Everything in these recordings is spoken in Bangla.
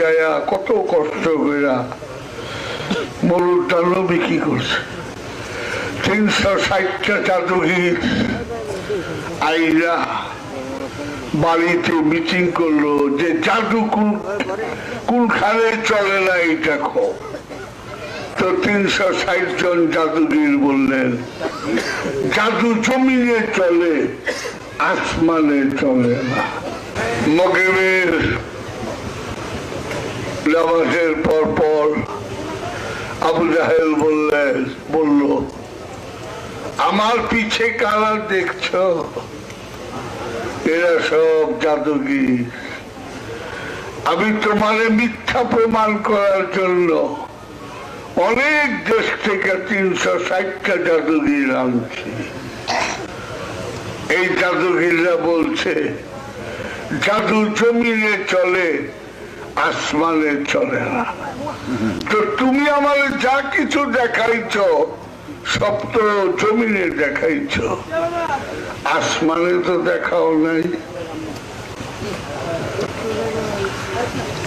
যায়া কত কষ্ট মরুরটা বিক্রি করছে। তিনশো ষাটটা আইরা বাড়িতে মিটিং করল যে জাদু কোন কোনখানে চলে না এটা খো তো তিনশো ষাট জন জাদুগির বললেন, জাদু জমিনে চলে, আসমানে চলে না। মগেবের নামাজের পর পর আবু জাহেল বললেন বলল, আমার পিছে কারা দেখছ? এরা সব জাদুগির আমি তোমারে মিথ্যা প্রমাণ করার জন্য অনেক দেশ থেকে তিনশো ষাটটা জাদুগির আনছি। এই জাদুগিররা বলছে, জাদু জমিনে চলে আসমানে চলে না। তো তুমি আমার যা কিছু দেখাইছ, সব তো জমিনে দেখাইছ। আসমানে তো দেখাও নাই।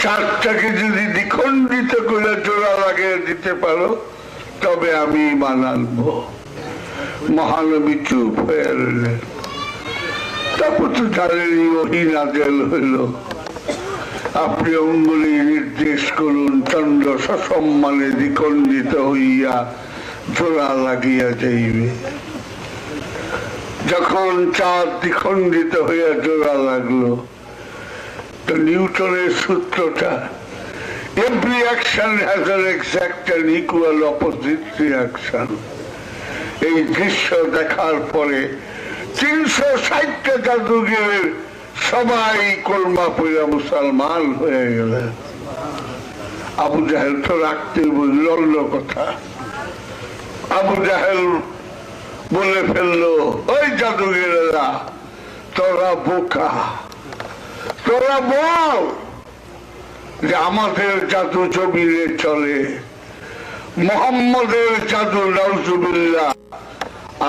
চারটাকে যদি দ্বিখণ্ডিত করে জোড়া লাগিয়ে দিতে পারো, তবে আমি মানানবো মহানবী চুপ হয়ে রইলেন। তারপর তো জানেনই ওহি নাজেল হইল। আপনি অঙ্গুলি নির্দেশ করুন, চন্দ্র সসম্মানে দ্বিখণ্ডিত হইয়া জোড়া লাগিয়া যাইবে। যখন চাঁদ দ্বিখণ্ডিত হইয়া জোড়া লাগল, তো নিউটনের সূত্রটা every action has an exact and equal opposite reaction এই দৃশ্য দেখার পরে তিনশো ষাটটা জাদুগিরের সবাই কলমা পড়া মুসলমান হয়ে গেলেন আবু জাহেল তো রাখতে অন্য কথা। আবু জাহেল বলে ফেলল, ওই জাদুগিরেরা তোরা বোকা। তোরা বল যে আমাদের জাদু জমিনে চলে। মোহাম্মদের জাদু নজুবিল্লা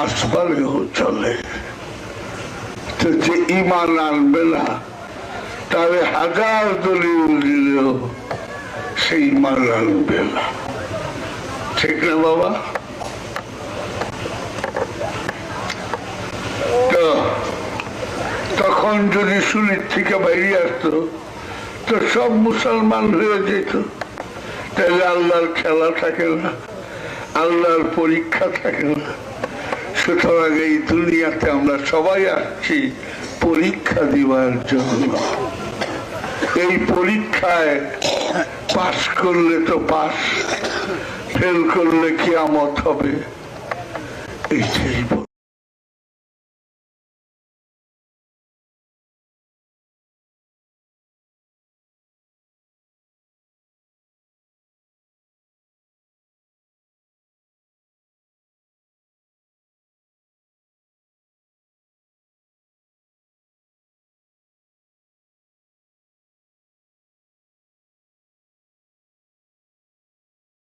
আসমানেও চলে। যে ইমান আনবে না। তাহলে হাজার দলিল দিলেও সেই ইমান আনবে না। ঠিক না বাবা? তো তখন যদি সুনির থেকে বাইরে আসতো, তো সব মুসলমান হয়ে যেত। তাহলে আল্লাহর খেলা থাকে না, আল্লাহর পরীক্ষা থাকে না। সুতরাং এই দুনিয়াতে আমরা সবাই আসছি পরীক্ষা দিবার জন্য। এই পরীক্ষায় পাশ করলে তো পাস ফেল করলে কি আমত হবে। এই বল